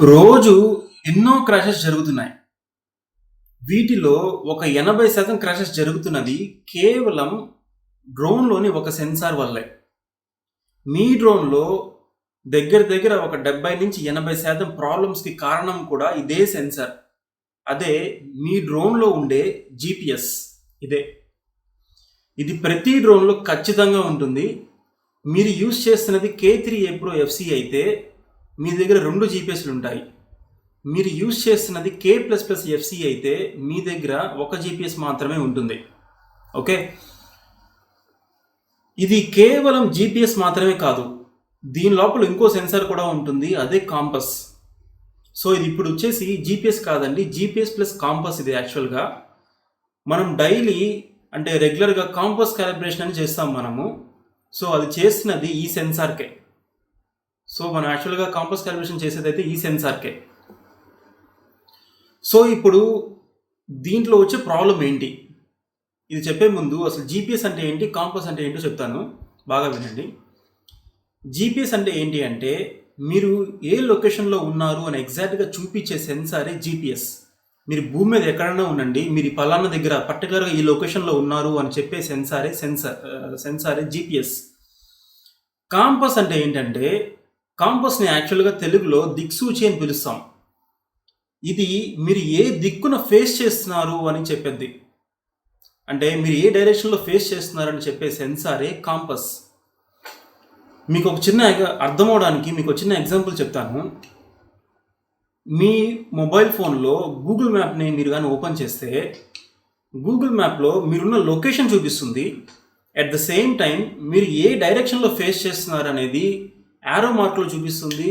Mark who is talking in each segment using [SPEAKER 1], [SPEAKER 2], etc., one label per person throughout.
[SPEAKER 1] రోజు ఎన్నో క్రాషెస్ జరుగుతున్నాయి. వీటిలో ఒక ఎనభై శాతం క్రాషెస్ జరుగుతున్నది కేవలం డ్రోన్లోని ఒక సెన్సార్ వల్లే. మీ డ్రోన్లో దగ్గర దగ్గర ఒక డెబ్బై నుంచి ఎనభై శాతం ప్రాబ్లమ్స్కి కారణం కూడా ఇదే సెన్సార్. అదే మీ డ్రోన్లో ఉండే జీపీఎస్ ఇదే. ఇది ప్రతి డ్రోన్లో ఖచ్చితంగా ఉంటుంది. మీరు యూజ్ చేస్తున్నది కే త్రీ ఏప్రో ఎఫ్సి అయితే మీ దగ్గర రెండు జీపీఎస్లు ఉంటాయి. మీరు యూజ్ చేస్తున్నది కే ప్లస్ ప్లస్ ఎఫ్సి అయితే మీ దగ్గర ఒక జీపీఎస్ మాత్రమే ఉంటుంది. ఓకే? ఇది కేవలం జీపీఎస్ మాత్రమే కాదు. దీని లోపల ఇంకో సెన్సార్ కూడా ఉంటుంది. అదే కాంపస్ సో ఇది ఇప్పుడు వచ్చేసి జీపీఎస్ కాదండి. జీపీఎస్ ప్లస్ కాంపస్ ఇది యాక్చువల్గా మనం డైలీ అంటే రెగ్యులర్గా కాంపస్ క్యాలిబ్రేషన్ అని చేస్తాం మనము. సో అది చేస్తున్నది ఈ సెన్సార్కే సో మనం యాక్చువల్గా కాంపస్ క్యాలిబ్రేషన్ చేసేది అయితే ఈ సెన్సార్కే సో ఇప్పుడు దీంట్లో వచ్చే ప్రాబ్లం ఏంటి? ఇది చెప్పే ముందు అసలు జీపీఎస్ అంటే ఏంటి? కాంపస్ అంటే ఏంటో చెప్తాను. బాగా వినండి. జీపీఎస్ అంటే ఏంటి అంటే మీరు ఏ లొకేషన్లో ఉన్నారు అని ఎగ్జాక్ట్గా చూపించే సెన్సారే జీపీఎస్ మీరు భూమి మీద ఎక్కడైనా ఉండండి మీరు పలానా దగ్గర పర్టికులర్గా ఈ లొకేషన్లో ఉన్నారు అని చెప్పే సెన్సారే సెన్సార్ సెన్సారే జీపీఎస్ కాంపస్ అంటే ఏంటంటే కాంపస్ని యాక్చువల్గా తెలుగులో దిక్సూచి అని పిలుస్తాం. ఇది మీరు ఏ దిక్కున ఫేస్ చేస్తున్నారు అని చెప్పేది. అంటే మీరు ఏ డైరెక్షన్లో ఫేస్ చేస్తున్నారని చెప్పే సెన్సారే కాంపస్ మీకు ఒక చిన్న అర్థం అవడానికి మీకు ఒక చిన్న ఎగ్జాంపుల్ చెప్తాను. మీ మొబైల్ ఫోన్లో గూగుల్ మ్యాప్ని మీరు కానీ ఓపెన్ చేస్తే గూగుల్ మ్యాప్లో మీరున్న లొకేషన్ చూపిస్తుంది. అట్ ద సేమ్ టైం మీరు ఏ డైరెక్షన్లో ఫేస్ చేస్తున్నారు అనేది యారో మార్క్లో చూపిస్తుంది.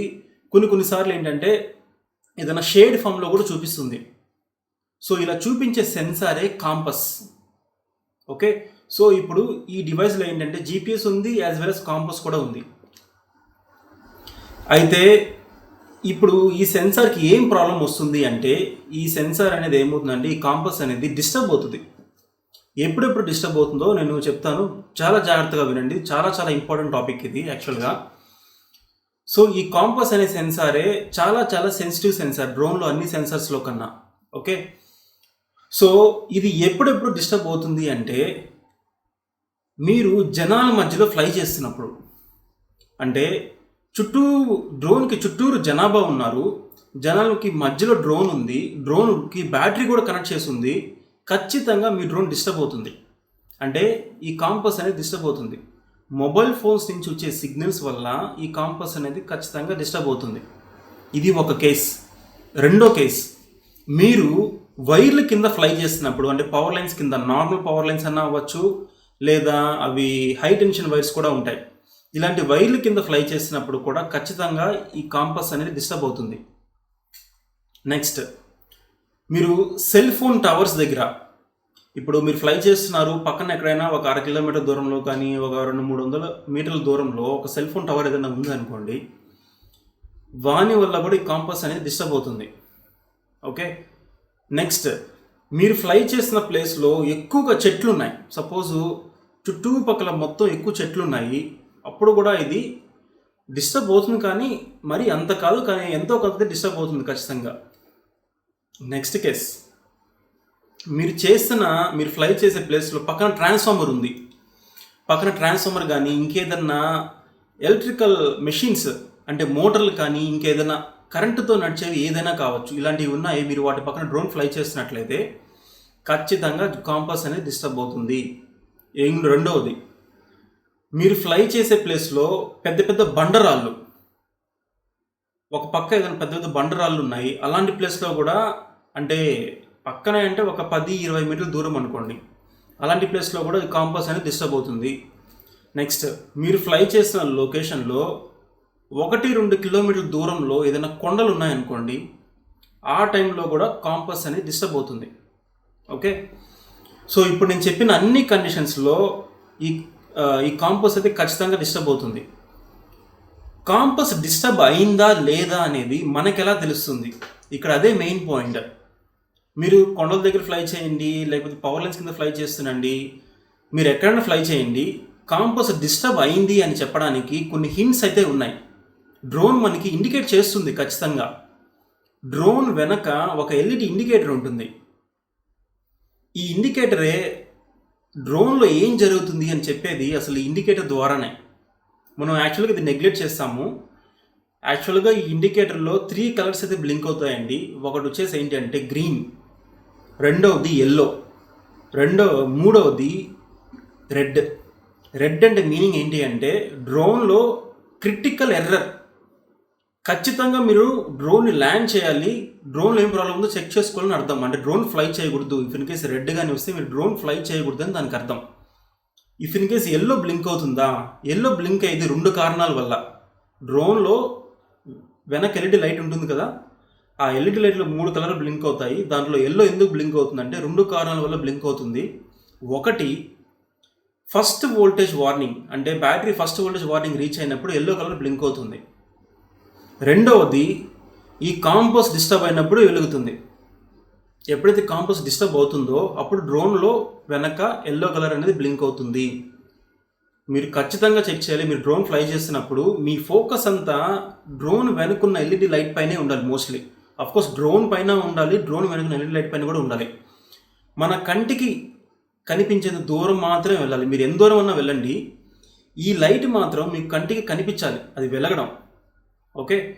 [SPEAKER 1] కొన్ని కొన్నిసార్లు ఏంటంటే ఏదైనా షేడ్ ఫామ్లో కూడా చూపిస్తుంది. సో ఇలా చూపించే సెన్సారే కాంపస్ ఓకే సో ఇప్పుడు ఈ డివైస్లో ఏంటంటే జీపీఎస్ ఉంది యాజ్ వెల్ అస్ కాంపస్ కూడా ఉంది. అయితే ఇప్పుడు ఈ సెన్సార్కి ఏం ప్రాబ్లం వస్తుంది అంటే ఈ సెన్సార్ అనేది ఏమవుతుందంటే ఈ కాంపస్ అనేది డిస్టర్బ్ అవుతుంది. ఎప్పుడెప్పుడు డిస్టర్బ్ అవుతుందో నేను చెప్తాను. చాలా జాగ్రత్తగా వినండి. చాలా చాలా ఇంపార్టెంట్ టాపిక్ ఇది యాక్చువల్గా సో ఈ కాంపస్ అనే సెన్సారే చాలా చాలా సెన్సిటివ్ సెన్సార్ డ్రోన్లో అన్ని సెన్సార్స్లో కన్నా. ఓకే? సో ఇది ఎప్పుడెప్పుడు డిస్టర్బ్ అవుతుంది అంటే మీరు జనాల మధ్యలో ఫ్లై చేస్తున్నప్పుడు. అంటే చుట్టూ డ్రోన్కి చుట్టూరు జనాభా ఉన్నారు. జనాలకి మధ్యలో డ్రోన్ ఉంది. డ్రోన్కి బ్యాటరీ కూడా కనెక్ట్ చేసి ఉంది. ఖచ్చితంగా మీ డ్రోన్ డిస్టర్బ్ అవుతుంది. అంటే ఈ కాంపస్ అనేది డిస్టర్బ్ అవుతుంది. మొబైల్ ఫోన్స్ నుంచి వచ్చే సిగ్నల్స్ వల్ల ఈ కాంపస్ అనేది ఖచ్చితంగా డిస్టర్బ్ అవుతుంది. ఇది ఒక కేస్. రెండో కేస్. మీరు వైర్ల కింద ఫ్లై చేస్తున్నప్పుడు అంటే పవర్ లైన్స్ కింద నార్మల్ పవర్ లైన్స్ అన్న అవ్వచ్చు లేదా అవి హై టెన్షన్ వైర్స్ కూడా ఉంటాయి. ఇలాంటి వైర్ల కింద ఫ్లై చేసినప్పుడు కూడా ఖచ్చితంగా ఈ కాంపస్ అనేది డిస్టర్బ్ అవుతుంది. నెక్స్ట్. మీరు సెల్ ఫోన్ టవర్స్ దగ్గర ఇప్పుడు మీరు ఫ్లై చేస్తున్నారు పక్కన ఎక్కడైనా ఒక అర కిలోమీటర్ దూరంలో కానీ ఒక రెండు మూడు వందల మీటర్ల దూరంలో ఒక సెల్ ఫోన్ టవర్ ఏదైనా ఉందనుకోండి వాని వల్ల కూడా ఈ కాంపస్ అనేది డిస్టర్బ్ అవుతుంది. ఓకే నెక్స్ట్ మీరు ఫ్లై చేసిన ప్లేస్లో ఎక్కువగా చెట్లు ఉన్నాయి సపోజు చుట్టుపక్కల మొత్తం ఎక్కువ చెట్లు ఉన్నాయి అప్పుడు కూడా ఇది డిస్టర్బ్ అవుతుంది కానీ మరి అంత కాదు కానీ ఎంతో కొంత డిస్టర్బ్ అవుతుంది ఖచ్చితంగా. నెక్స్ట్ కేస్ మీరు చేస్తున్న మీరు ఫ్లై చేసే ప్లేస్లో పక్కన ట్రాన్స్ఫార్మర్ ఉంది. పక్కన ట్రాన్స్ఫార్మర్ కానీ ఇంకేదన్నా ఎలక్ట్రికల్ మెషిన్స్ అంటే మోటార్లు కానీ ఇంకేదైనా కరెంటుతో నడిచేవి ఏదైనా కావచ్చు. ఇలాంటివి ఉన్నాయి? మీరు వాటి పక్కన డ్రోన్ ఫ్లై చేసినట్లయితే ఖచ్చితంగా కాంపస్ అనేది డిస్టర్బ్ అవుతుంది. ఏం రెండవది మీరు ఫ్లై చేసే ప్లేస్లో పెద్ద పెద్ద బండరాళ్ళు ఒక పక్క ఏదైనా పెద్ద పెద్ద బండరాళ్ళు ఉన్నాయి. అలాంటి ప్లేస్లో కూడా అంటే పక్కనే అంటే ఒక పది ఇరవై మీటర్ల దూరం అనుకోండి. అలాంటి ప్లేస్లో కూడా ఈ కాంపస్ అనేది డిస్టర్బ్ అవుతుంది. నెక్స్ట్ మీరు ఫ్లై చేసిన లొకేషన్లో ఒకటి రెండు కిలోమీటర్ల దూరంలో ఏదైనా కొండలు ఉన్నాయనుకోండి ఆ టైంలో కూడా కాంపస్ అనేది డిస్టర్బ్ అవుతుంది. ఓకే సో ఇప్పుడు నేను చెప్పిన అన్ని కండిషన్స్లో ఈ ఈ కాంపస్ అయితే ఖచ్చితంగా డిస్టర్బ్ అవుతుంది. కాంపస్ డిస్టర్బ్ అయిందా లేదా అనేది మనకు ఎలా తెలుస్తుంది? ఇక్కడ అదే మెయిన్ పాయింట్ మీరు కొండల దగ్గర ఫ్లై చేయండి లేకపోతే పవర్ లైన్స్ కింద ఫ్లై చేస్తునండి మీరు ఎక్కడైనా ఫ్లై చేయండి కాంపస్ డిస్టర్బ్ అయింది అని చెప్పడానికి కొన్ని హింట్స్ అయితే ఉన్నాయి. డ్రోన్ మనకి ఇండికేట్ చేస్తుంది ఖచ్చితంగా. డ్రోన్ వెనక ఒక ఎల్ఈడి ఇండికేటర్ ఉంటుంది. ఈ ఇండికేటరే డ్రోన్లో ఏం జరుగుతుంది అని చెప్పేది అసలు ఈ ఇండికేటర్ ద్వారానే. మనం యాక్చువల్గా ఇది నెగ్లెక్ట్ చేస్తాము. యాక్చువల్గా ఈ ఇండికేటర్లో త్రీ కలర్స్ అయితే బ్లింక్ అవుతాయండి. ఒకటి వచ్చేసి ఏంటి అంటే గ్రీన్ రెండవది ఎల్లో రెండో మూడవది రెడ్ రెడ్ అంటే మీనింగ్ ఏంటి అంటే డ్రోన్లో క్రిటికల్ ఎర్రర్ ఖచ్చితంగా మీరు డ్రోన్ని ల్యాండ్ చేయాలి. డ్రోన్లో ఏం ప్రాబ్లం ఉందో చెక్ చేసుకోవాలని అర్థం. అంటే డ్రోన్ ఫ్లై చేయకూడదు. ఇఫ్ ఇన్ కేస్ రెడ్ కానీ వస్తే మీరు డ్రోన్ ఫ్లై చేయకూడదు అని దానికి అర్థం. If in case yellow blink అవుతుందా? ఎల్లో బ్లింక్ అయ్యేది రెండు కారణాల వల్ల. డ్రోన్లో వెనక ఎల్ఈడి లైట్ ఉంటుంది కదా? ఆ ఎల్ఈడి లైట్లు మూడు కలర్ బ్లింక్ అవుతాయి. దాంట్లో ఎల్లో ఎందుకు బ్లింక్ అవుతుందంటే రెండు కారణాల వల్ల బ్లింక్ అవుతుంది. ఒకటి ఫస్ట్ వోల్టేజ్ వార్నింగ్ అంటే battery first voltage warning reach అయినప్పుడు ఎల్లో కలర్ బ్లింక్ అవుతుంది. రెండవది ఈ కాంపోస్ డిస్టర్బ్ అయినప్పుడు వెలుగుతుంది. ఎప్పుడైతే కాంపోస్ డిస్టర్బ్ అవుతుందో అప్పుడు డ్రోన్లో వెనక ఎల్లో కలర్ అనేది బ్లింక్ అవుతుంది. మీరు ఖచ్చితంగా చెక్ చేయాలి. మీరు డ్రోన్ ఫ్లై చేసినప్పుడు మీ ఫోకస్ అంతా డ్రోన్ వెనుకున్న ఎల్ఈడి లైట్ పైనే ఉండాలి మోస్ట్లీ. కోర్స్ డ్రోన్ పైన ఉండాలి డ్రోన్ వెనుకున్న ఎల్ఈడి లైట్ పైన కూడా ఉండాలి. మన కంటికి కనిపించేంత దూరం మాత్రమే వెళ్ళాలి. మీరు ఎంత దూరం అన్నా వెళ్ళండి. ఈ లైట్ మాత్రం మీ కంటికి కనిపించాలి. అది వెలగడం. ఓకే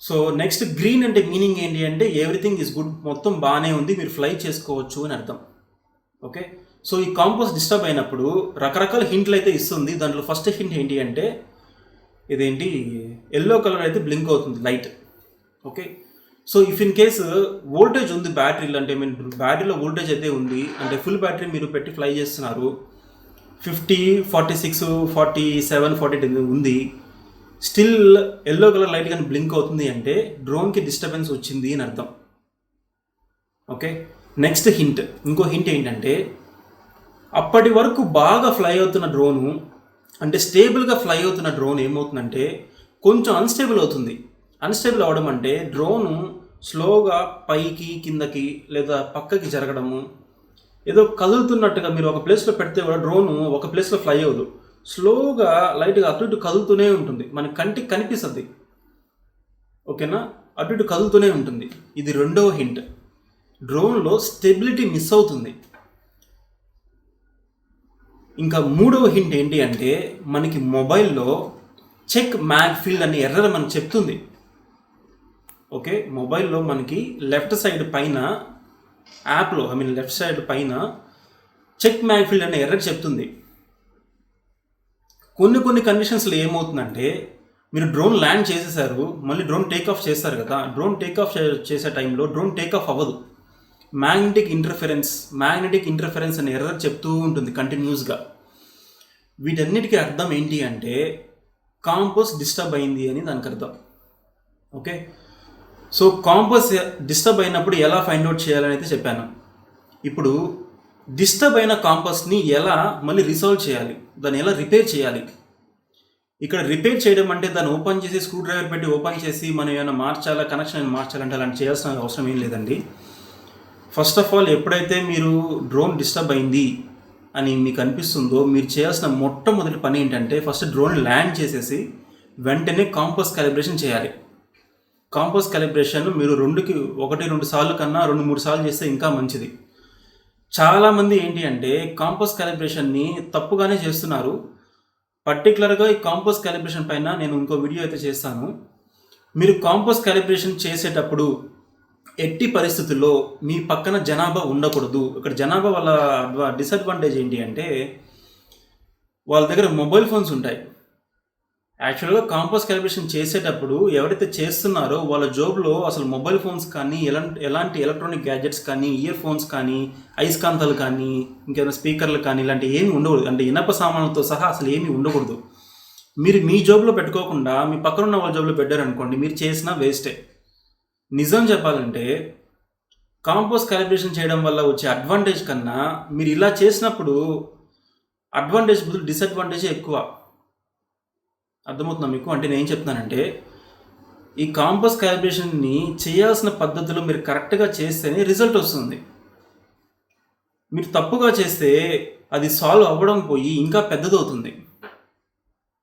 [SPEAKER 1] సో నెక్స్ట్ గ్రీన్ అంటే మీనింగ్ ఏంటి అంటే ఎవ్రీథింగ్ ఈజ్ గుడ్ మొత్తం బాగానే ఉంది. మీరు ఫ్లై చేసుకోవచ్చు అని అర్థం. ఓకే సో ఈ కాంపోస్ డిస్టర్బ్ అయినప్పుడు రకరకాల హింట్లు అయితే ఇస్తుంది. దాంట్లో ఫస్ట్ హింట్ ఏంటి అంటే ఇదేంటి? ఎల్లో కలర్ అయితే బ్లింక్ అవుతుంది light okay so if in case voltage ఉంది బ్యాటరీలో అంటే మీన్ బ్యాటరీలో వోల్టేజ్ అయితే ఉంది అంటే ఫుల్ బ్యాటరీ మీరు పెట్టి ఫ్లై చేస్తున్నారు fifty forty six forty seven forty eight ఉంది. స్టిల్ ఎల్లో కలర్ లైట్ కానీ బ్లింక్ అవుతుంది అంటే డ్రోన్కి డిస్టర్బెన్స్ వచ్చింది అని అర్థం. ఓకే నెక్స్ట్ హింట్ ఇంకో హింట్ ఏంటంటే అప్పటి వరకు బాగా ఫ్లై అవుతున్న డ్రోను అంటే స్టేబుల్గా ఫ్లై అవుతున్న డ్రోన్ ఏమవుతుందంటే కొంచెం అన్స్టేబుల్ అవుతుంది. అన్స్టేబుల్ అవడం అంటే డ్రోను స్లోగా పైకి కిందకి లేదా పక్కకి జరగడము. ఏదో కదులుతున్నట్టుగా మీరు ఒక ప్లేస్లో పెడితే కూడా డ్రోను ఒక ప్లేస్లో ఫ్లై అవ్వదు. స్లోగా లైట్గా అటు ఇటు కదులుతూనే ఉంటుంది. మన కంటికి కనిపిస్తుంది. ఓకేనా? అటు ఇటు కదులుతూనే ఉంటుంది. ఇది రెండవ హింట్ డ్రోన్లో స్టెబిలిటీ మిస్ అవుతుంది. ఇంకా మూడవ హింట్ ఏంటి అంటే మనకి మొబైల్లో చెక్ మ్యాగ్ ఫీల్డ్ అనే ఎర్రర్ మనకు చెప్తుంది. ఓకే మొబైల్లో మనకి లెఫ్ట్ సైడ్ పైన యాప్లో ఐ మీన్ లెఫ్ట్ సైడ్ పైన చెక్ మ్యాగ్ఫీల్డ్ అనే ఎర్రర్ చెప్తుంది. కొన్ని కొన్ని కండిషన్స్లో ఏమవుతుందంటే మీరు డ్రోన్ ల్యాండ్ చేసేసారు మళ్ళీ డ్రోన్ టేక్ ఆఫ్ చేస్తారు కదా డ్రోన్ టేక్ ఆఫ్ చేసే టైంలో డ్రోన్ టేక్ ఆఫ్ అవ్వదు. మ్యాగ్నెటిక్ ఇంటర్ఫరెన్స్ మ్యాగ్నెటిక్ ఇంటర్ఫరెన్స్ అనే ఎర్రర్ చెప్తూ ఉంటుంది కంటిన్యూస్గా వీటన్నిటికీ అర్థం ఏంటి అంటే కాంపోస్ డిస్టర్బ్ అయింది అని దానికి అర్థం. ఓకే? సో కాంపస్ డిస్టర్బ్ అయినప్పుడు ఎలా ఫైండ్ అవుట్ చేయాలని అయితే చెప్పాను. ఇప్పుడు డిస్టర్బ్ అయిన కాంపస్ని ఎలా మళ్ళీ రిసాల్వ్ చేయాలి? దాన్ని ఎలా రిపేర్ చేయాలి? ఇక్కడ రిపేర్ చేయడం అంటే దాన్ని ఓపెన్ చేసి స్క్రూ డ్రైవర్ పెట్టి ఓపెన్ చేసి మనం ఏమైనా మార్చాలా కనెక్షన్ మార్చాలంటే అలాంటి చేయాల్సిన అవసరం ఏం లేదండి. ఫస్ట్ ఆఫ్ ఆల్ ఎప్పుడైతే మీరు డ్రోన్ డిస్టర్బ్ అయింది అని మీకు అనిపిస్తుందో మీరు చేయాల్సిన మొట్టమొదటి పని ఏంటంటే ఫస్ట్ డ్రోన్ ల్యాండ్ చేసేసి వెంటనే కాంపస్ క్యాలిబ్రేషన్ చేయాలి. కాంపోస్ క్యాలిబ్రేషన్ మీరు రెండుకి ఒకటి రెండు సార్లు కన్నా రెండు మూడు సార్లు చేస్తే ఇంకా మంచిది. చాలామంది ఏంటి అంటే కాంపోస్ క్యాలిబ్రేషన్ని తప్పుగానే చేస్తున్నారు. పర్టికులర్గా ఈ కాంపోస్ క్యాలిబ్రేషన్ పైన నేను ఇంకో వీడియో అయితే చేస్తాను. మీరు కాంపోస్ క్యాలిబ్రేషన్ చేసేటప్పుడు ఎట్టి పరిస్థితుల్లో మీ పక్కన జనాభా ఉండకూడదు. ఇక్కడ జనాభా వల్ల డిసడ్వాంటేజ్ ఏంటి అంటే వాళ్ళ దగ్గర మొబైల్ ఫోన్స్ ఉంటాయి. యాక్చువల్గా కాంపోస్ క్యాలిబ్రేషన్ చేసేటప్పుడు ఎవరైతే చేస్తున్నారో వాళ్ళ జోబులో అసలు మొబైల్ ఫోన్స్ కానీ ఎలాంటి ఎలాంటి ఎలక్ట్రానిక్ గ్యాజెట్స్ కానీ ఇయర్ ఫోన్స్ కానీ ఐస్కాంతాలు కానీ ఇంకేమైనా స్పీకర్లు కానీ ఇలాంటి ఏమి ఉండకూడదు. అంటే ఇనప సామాన్లతో సహా అసలు ఏమీ ఉండకూడదు. మీరు మీ జోబులో పెట్టుకోకుండా మీ పక్కన ఉన్న వాళ్ళ జోబులో పెట్టారనుకోండి మీరు చేసినా వేస్టే నిజం చెప్పాలంటే కాంపోస్ క్యాలిబ్రేషన్ చేయడం వల్ల వచ్చే అడ్వాంటేజ్ కన్నా మీరు ఇలా చేసినప్పుడు అడ్వాంటేజ్ బదులు డిసడ్వాంటేజ్ ఎక్కువ. అర్థమవుతుందా మీకు? అంటే నేను ఏం చెప్తున్నానంటే ఈ కాంపస్ క్యాలిబ్రేషన్ని చేయాల్సిన పద్ధతిలో మీరు కరెక్ట్గా చేస్తేనే రిజల్ట్ వస్తుంది. మీరు తప్పుగా చేస్తే అది సాల్వ్ అవ్వడం పోయి ఇంకా పెద్దదవుతుంది.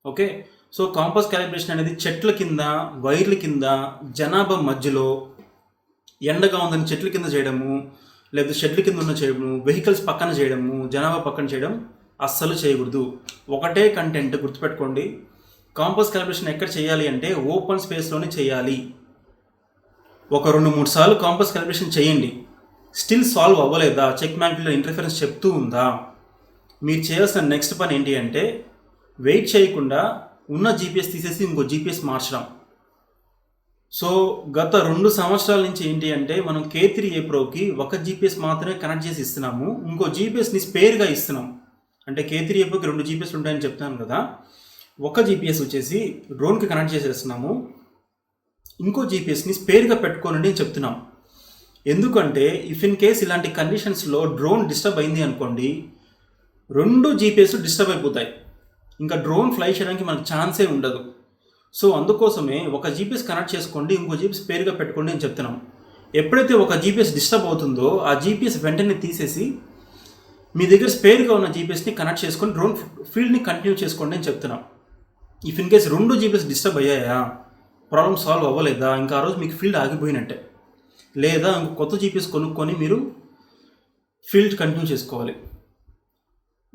[SPEAKER 1] ఓకే? సో కాంపస్ క్యాలిబ్రేషన్ అనేది చెట్ల కింద వైర్ల కింద జనాభా మధ్యలో ఎండగా ఉందని చెట్ల కింద చేయడము లేదా షెడ్ల కింద ఉన్న చేయడము వెహికల్స్ పక్కన చేయడము జనాభా పక్కన చేయడం అస్సలు చేయకూడదు. ఒకటే కంటెంట్ గుర్తుపెట్టుకోండి. కాంపస్ క్యాలిబ్రేషన్ ఎక్కడ చేయాలి అంటే ఓపెన్ స్పేస్లోనే చేయాలి. ఒక రెండు మూడు సార్లు కాంపస్ క్యాలిబ్రేషన్ చేయండి. స్టిల్ సాల్వ్ అవ్వలేదా? చెక్ మ్యాన్ఫీల్డ్ ఇంటర్ఫరెన్స్ చెప్తూ ఉందా? మీరు చేయాల్సిన నెక్స్ట్ పని ఏంటి అంటే వెయిట్ చేయకుండా ఉన్న జీపీఎస్ తీసేసి ఇంకో జీపీఎస్ మార్చడం. సో గత రెండు సంవత్సరాల నుంచి ఏంటి అంటే మనం కే త్రీ ఏ ప్రోకి ఒక జీపీఎస్ మాత్రమే కనెక్ట్ చేసి ఇస్తున్నాము. ఇంకో జీపీఎస్ని స్పేర్గా ఇస్తున్నాం. అంటే కే త్రీ ఏ ప్రోకి రెండు జీపీఎస్ ఉంటాయని చెప్తాను కదా. ఒక జీపీఎస్ వచ్చేసి డ్రోన్కి కనెక్ట్ చేసేస్తున్నాము. ఇంకో జీపీఎస్ని స్పేర్గా పెట్టుకోనండి అని చెప్తున్నాం. ఎందుకంటే ఇఫ్ ఇన్ కేస్ ఇలాంటి కండిషన్స్లో డ్రోన్ డిస్టర్బ్ అయింది అనుకోండి రెండు జీపీఎస్ డిస్టర్బ్ అయిపోతాయి. ఇంకా డ్రోన్ ఫ్లై చేయడానికి మనకు ఛాన్సే ఉండదు. సో అందుకోసమే ఒక జీపీఎస్ కనెక్ట్ చేసుకోండి ఇంకో జీపీఎస్ పేరుగా పెట్టుకోండి అని చెప్తున్నాం. ఎప్పుడైతే ఒక జీపీఎస్ డిస్టర్బ్ అవుతుందో ఆ జీపీఎస్ వెంటనే తీసేసి మీ దగ్గర స్పేర్గా ఉన్న జీపీఎస్ని కనెక్ట్ చేసుకొని డ్రోన్ ఫీల్డ్ని కంటిన్యూ చేసుకోండి అని చెప్తున్నాం. ఇఫ్ ఇన్ కేస్ రెండు జీపీఎస్ డిస్టర్బ్ అయ్యాయా? ప్రాబ్లమ్ సాల్వ్ అవ్వలేదా? ఇంకా ఆ రోజు మీకు ఫీల్డ్ ఆగిపోయినట్టే. లేదా ఇంకో కొత్త జీపీఎస్ కొనుక్కొని మీరు ఫీల్డ్ కంటిన్యూ చేసుకోవాలి.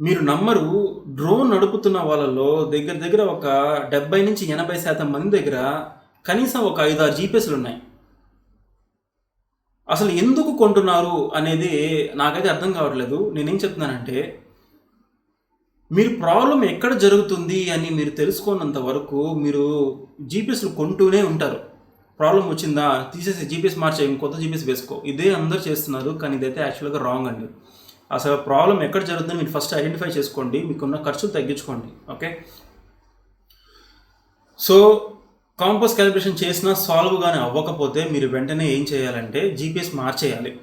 [SPEAKER 1] మీరు నమ్మరు డ్రోన్ నడుపుతున్న వాళ్ళలో దగ్గర దగ్గర ఒక డెబ్బై నుంచి ఎనభై శాతం మంది దగ్గర కనీసం ఒక ఐదు ఆరు జీపీఎస్లు ఉన్నాయి. అసలు ఎందుకు కొంటున్నారు అనేది నాకైతే అర్థం కావట్లేదు. నేనేం చెప్తున్నానంటే మీరు ప్రాబ్లం ఎక్కడ జరుగుతుంది అని మీరు తెలుసుకున్నంత వరకు మీరు జీపీఎస్లు కొంటూనే ఉంటారు. ప్రాబ్లం వచ్చిందా? తీసేసి జీపీఎస్ మార్చే కొత్త జీపీఎస్ వేసుకో. ఇదే అందరు చేస్తున్నారు కానీ ఇదైతే యాక్చువల్గా రాంగ్ అండి. అసలు ప్రాబ్లం ఎక్కడ జరుగుతుందో మీరు ఫస్ట్ ఐడెంటిఫై చేసుకోండి మీకున్న ఖర్చులు తగ్గించుకోండి ఓకే? సో కాంపోస్ క్యాలిబ్రేషన్ చేసినా సాల్వ్ కానీ అవ్వకపోతే మీరు వెంటనే ఏం చేయాలంటే జీపీఎస్ మార్చేయాలి.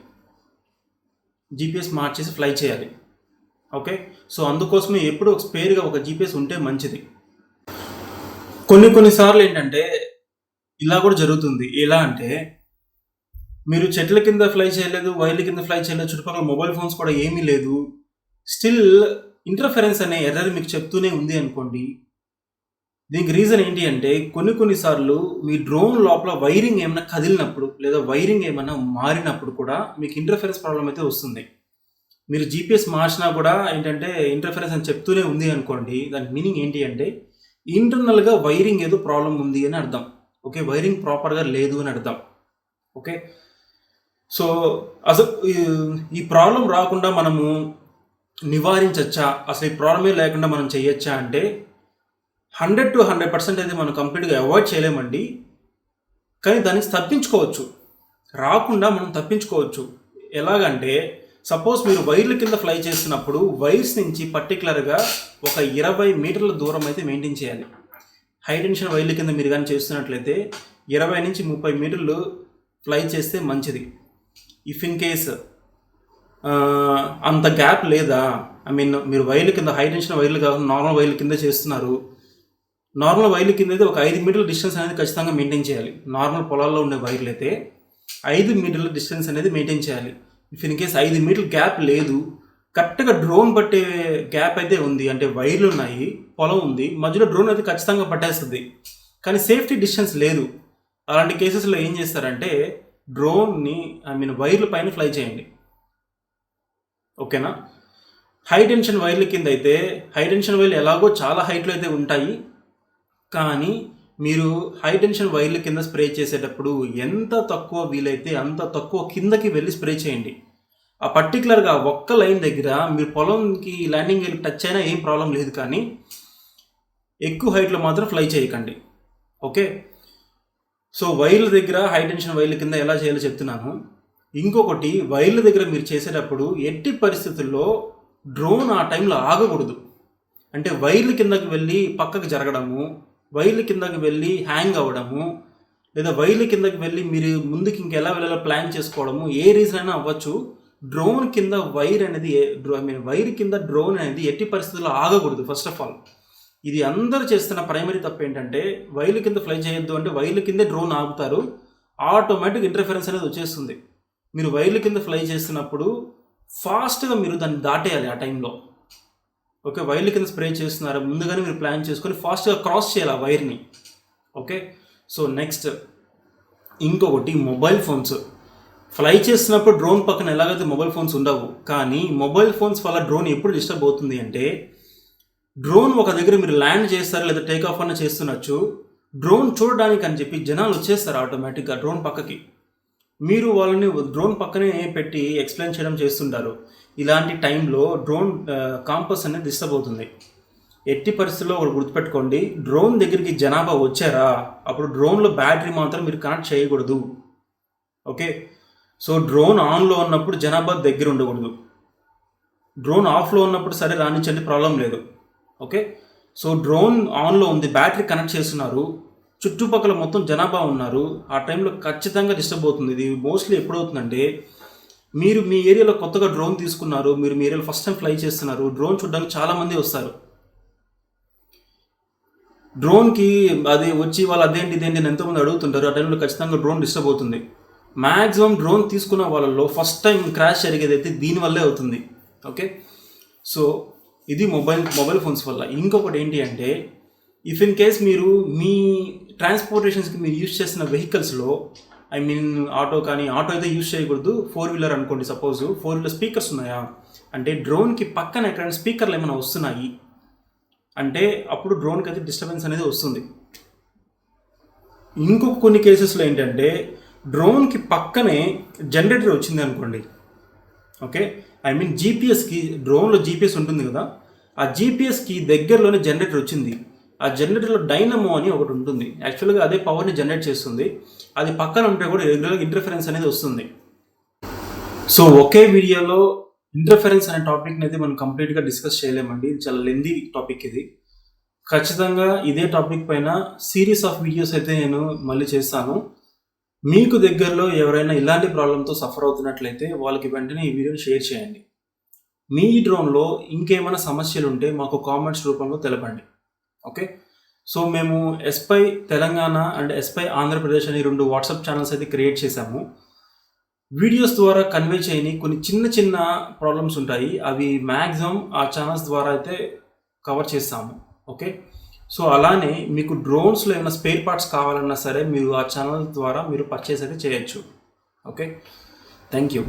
[SPEAKER 1] జీపీఎస్ మార్చేసి ఫ్లై చేయాలి. ఓకే సో అందుకోసమే ఎప్పుడు ఒక స్పేర్గా ఒక జీపీఎస్ ఉంటే మంచిది. కొన్ని కొన్నిసార్లు ఏంటంటే ఇలా కూడా జరుగుతుంది. ఎలా అంటే మీరు చెట్ల కింద ఫ్లై చేయలేదు వైర్ల కింద ఫ్లై చేయలేదు చుట్టుపక్కల మొబైల్ ఫోన్స్ కూడా ఏమీ లేదు. స్టిల్ ఇంటర్ఫరెన్స్ అనే ఎర్రర్ మీకు చెప్తూనే ఉంది అనుకోండి. దీనికి రీజన్ ఏంటి అంటే కొన్ని కొన్నిసార్లు మీ డ్రోన్ లోపల వైరింగ్ ఏమైనా కదిలినప్పుడు లేదా వైరింగ్ ఏమైనా మారినప్పుడు కూడా మీకు ఇంటర్ఫరెన్స్ ప్రాబ్లం అయితే వస్తుంది. మీరు జీపీఎస్ మార్చినా కూడా ఏంటంటే ఇంటర్ఫరెన్స్ అని చెప్తూనే ఉంది అనుకోండి దాని మీనింగ్ ఏంటి అంటే ఇంటర్నల్గా వైరింగ్ ఏదో ప్రాబ్లం ఉంది అని అర్థం. ఓకే వైరింగ్ ప్రాపర్గా లేదు అని అర్థం. ఓకే సో అసలు ఈ- ఈ ప్రాబ్లం రాకుండా మనము నివారించచ్చా? అసలు ఈ ప్రాబ్లమే లేకుండా మనం చేయొచ్చా అంటే హండ్రెడ్ టు హండ్రెడ్ పర్సెంట్ అయితే మనం కంప్లీట్గా అవాయిడ్ చేయలేమండి. కానీ దానికి తప్పించుకోవచ్చు. రాకుండా మనం తప్పించుకోవచ్చు. ఎలాగంటే సపోజ్ మీరు వైర్ల కింద ఫ్లై చేస్తున్నప్పుడు వైర్స్ నుంచి పర్టికులర్గా ఒక ఇరవై మీటర్ల దూరం అయితే మెయింటైన్ చేయాలి. హై టెన్షన్ వైర్ల కింద మీరు కానీ చేస్తున్నట్లయితే ఇరవై నుంచి ముప్పై మీటర్లు ఫ్లై చేస్తే మంచిది. ఇఫ్ ఇన్ కేస్ అంత గ్యాప్ లేదా ఐ మీన్ మీరు వైర్ల కింద హై టెన్షన్ వైర్లు కాకుండా నార్మల్ వైర్ల కింద చేస్తున్నారు నార్మల్ వైర్ల కింద అయితే ఒక ఐదు మీటర్ల డిస్టెన్స్ అనేది ఖచ్చితంగా మెయింటైన్ చేయాలి. నార్మల్ పొలాల్లో ఉండే వైర్లు అయితే ఐదు మీటర్ల డిస్టెన్స్ అనేది మెయింటైన్ చేయాలి. ఇఫ్ ఇన్ కేస్ ఐదు మీటర్ గ్యాప్ లేదు కరెక్ట్గా డ్రోన్ పట్టే గ్యాప్ అయితే ఉంది. అంటే వైర్లు ఉన్నాయి పొలం ఉంది. మధ్యలో డ్రోన్ అయితే ఖచ్చితంగా పట్టేస్తుంది. కానీ సేఫ్టీ డిస్టెన్స్ లేదు. అలాంటి కేసెస్లో ఏం చేస్తారంటే డ్రోన్ని ఐ మీన్ వైర్ల పైన ఫ్లై చేయండి. ఓకేనా? హై టెన్షన్ వైర్ల కింద అయితే హై టెన్షన్ వైర్లు ఎలాగో చాలా హైట్లో అయితే ఉంటాయి. కానీ మీరు హై టెన్షన్ వైర్ల కింద స్ప్రే చేసేటప్పుడు ఎంత తక్కువ వీలైతే అంత తక్కువ కిందకి వెళ్ళి స్ప్రే చేయండి. ఆ పర్టికులర్గా ఒక్క లైన్ దగ్గర మీరు పొలంకి ల్యాండింగ్ వెళ్ళి టచ్ అయినా ఏం ప్రాబ్లం లేదు కానీ ఎక్కువ హైట్లో మాత్రం ఫ్లై చేయకండి. ఓకే సో వైర్ల దగ్గర హై టెన్షన్ వైర్ల కింద ఎలా చేయాలో చెప్తున్నాను. ఇంకొకటి వైర్ల దగ్గర మీరు చేసేటప్పుడు ఎట్టి పరిస్థితుల్లో డ్రోన్ ఆ టైంలో ఆగకూడదు. అంటే వైర్ల కిందకి వెళ్ళి పక్కకు జరగడము వైర్ల కిందకి వెళ్ళి హ్యాంగ్ అవ్వడము లేదా వైర్ల కిందకి వెళ్ళి మీరు ముందుకి ఇంకెలా వెళ్ళాలో ప్లాన్ చేసుకోవడము ఏ రీజన్ అయినా అవ్వచ్చు. డ్రోన్ కింద వైర్ అనేది ఐ మీన్ వైర్ కింద డ్రోన్ అనేది ఎట్టి పరిస్థితుల్లో ఆగకూడదు ఫస్ట్ ఆఫ్ ఆల్ ఇది అందరూ చేస్తున్న ప్రైమరీ తప్పు ఏంటంటే వైర్ల కింద ఫ్లై చేయొద్దు అంటే వైర్ల కిందే డ్రోన్ ఆగుతారు ఆటోమేటిక్ ఇంటర్ఫరెన్స్ అనేది వచ్చేస్తుంది. మీరు వైర్ల కింద ఫ్లై చేస్తున్నప్పుడు ఫాస్ట్గా మీరు దాన్ని దాటేయాలి ఆ టైంలో ఓకే వైర్ల కింద స్ప్రే చేస్తున్నారు. ముందుగానే మీరు ప్లాన్ చేసుకొని ఫాస్ట్గా క్రాస్ చేయాలి ఆ వైర్ని. ఓకే? సో నెక్స్ట్ ఇంకొకటి మొబైల్ ఫోన్స్. ఫ్లై చేస్తున్నప్పుడు డ్రోన్ పక్కన ఎలాగైతే మొబైల్ ఫోన్స్ ఉండవు కానీ మొబైల్ ఫోన్స్ వల్ల డ్రోన్ ఎప్పుడు డిస్టర్బ్ అవుతుంది అంటే డ్రోన్ ఒక దగ్గర మీరు ల్యాండ్ చేస్తారు లేదా టేక్ ఆఫ్ అన్న చేస్తున్నచ్చు డ్రోన్ చూడడానికి అని చెప్పి జనాలు వచ్చేస్తారు ఆటోమేటిక్గా డ్రోన్ పక్కకి. మీరు వాళ్ళని డ్రోన్ పక్కనే పెట్టి ఎక్స్ప్లెయిన్ చేయడం చేస్తుంటారు. ఇలాంటి టైంలో డ్రోన్ కాంపస్ అనేది డిస్టర్బ్ అవుతుంది. ఎట్టి పరిస్థితుల్లో ఒకటి గుర్తుపెట్టుకోండి డ్రోన్ దగ్గరికి జనాభా వచ్చారా అప్పుడు డ్రోన్లో బ్యాటరీ మాత్రం మీరు కనెక్ట్ చేయకూడదు. ఓకే? సో డ్రోన్ ఆన్లో ఉన్నప్పుడు జనాభా దగ్గర ఉండకూడదు. డ్రోన్ ఆఫ్లో ఉన్నప్పుడు సరే రానిచ్చండి ప్రాబ్లం లేదు. ఓకే? సో డ్రోన్ ఆన్లో ఉంది బ్యాటరీ కనెక్ట్ చేస్తున్నారు చుట్టుపక్కల మొత్తం జనాభా ఉన్నారు ఆ టైంలో ఖచ్చితంగా డిస్టర్బ్ అవుతుంది. ఇది మోస్ట్లీ ఎప్పుడవుతుందంటే మీరు మీ ఏరియాలో కొత్తగా డ్రోన్ తీసుకున్నారు మీరు మీ ఏరియాలో ఫస్ట్ టైం ఫ్లై చేస్తున్నారు డ్రోన్ చూడడానికి చాలామంది వస్తారు. డ్రోన్కి అది వచ్చి వాళ్ళు అదేంటి ఇదేంటి అని ఎంతోమంది అడుగుతుంటారు ఆ టైంలో ఖచ్చితంగా డ్రోన్ డిస్టర్బ్ అవుతుంది. మ్యాక్సిమం డ్రోన్ తీసుకున్న వాళ్ళలో ఫస్ట్ టైం క్రాష్ జరిగేది అయితే దీనివల్లే అవుతుంది. ఓకే సో ఇది మొబైల్ మొబైల్ ఫోన్స్ వల్ల. ఇంకొకటి ఏంటి అంటే ఇఫ్ ఇన్ కేస్ మీరు మీ ట్రాన్స్పోర్టేషన్స్కి మీరు యూజ్ చేసిన వెహికల్స్లో ఐ మీన్ ఆటో కానీ ఆటో అయితే యూజ్ చేయకూడదు. ఫోర్ వీలర్ అనుకోండి సపోజ్ ఫోర్ వీలర్ స్పీకర్స్ ఉన్నాయా? అంటే డ్రోన్కి పక్కన ఎక్కడైనా స్పీకర్లు ఏమైనా వస్తున్నాయి? అంటే అప్పుడు డ్రోన్కి అయితే డిస్టర్బెన్స్ అనేది వస్తుంది. ఇంకొక కొన్ని కేసెస్లో ఏంటంటే డ్రోన్కి పక్కనే జనరేటర్ వచ్చింది అనుకోండి. ఓకే ఐ మీన్ జీపీఎస్కి డ్రోన్లో జీపీఎస్ ఉంటుంది కదా? ఆ జీపీఎస్కి దగ్గరలోనే జనరేటర్ వచ్చింది. ఆ జనరేటర్లో డైనమో అని ఒకటి ఉంటుంది. యాక్చువల్గా అదే పవర్ని జనరేట్ చేస్తుంది. అది పక్కన ఉంటే కూడా రెగ్యులర్గా ఇంటర్ఫరెన్స్ అనేది వస్తుంది. సో ఒకే వీడియోలో ఇంటర్ఫరెన్స్ అనే టాపిక్ని అయితే మనం కంప్లీట్గా డిస్కస్ చేయలేమండి. ఇది చాలా లెందీ టాపిక్ ఇది. ఖచ్చితంగా ఇదే టాపిక్ పైన సిరీస్ ఆఫ్ వీడియోస్ అయితే నేను మళ్ళీ చేస్తాను. మీకు దగ్గరలో ఎవరైనా ఇలాంటి ప్రాబ్లంతో సఫర్ అవుతున్నట్లయితే వాళ్ళకి వెంటనే ఈ వీడియోని షేర్ చేయండి. మీ డ్రోన్లో ఇంకేమైనా సమస్యలు ఉంటే మాకు కామెంట్స్ రూపంలో తెలపండి. ఓకే? సో మేము spy Telangana and spy Andhra Pradesh అని రెండు వాట్సాప్ ఛానల్స్ అయితే క్రియేట్ చేశాము. వీడియోస్ ద్వారా కన్వే చేయని కొన్ని చిన్న చిన్న ప్రాబ్లమ్స్ ఉంటాయి. అవి మ్యాక్సిమం ఆ ఛానల్స్ ద్వారా అయితే కవర్ చేస్తాము. ఓకే? సో అలానే మీకు డ్రోన్స్లో ఏమైనా స్పేర్ పార్ట్స్ కావాలన్నా సరే మీరు ఆ ఛానల్ ద్వారా మీరు పర్చేస్ అయితే చేయొచ్చు. ఓకే? Thank you.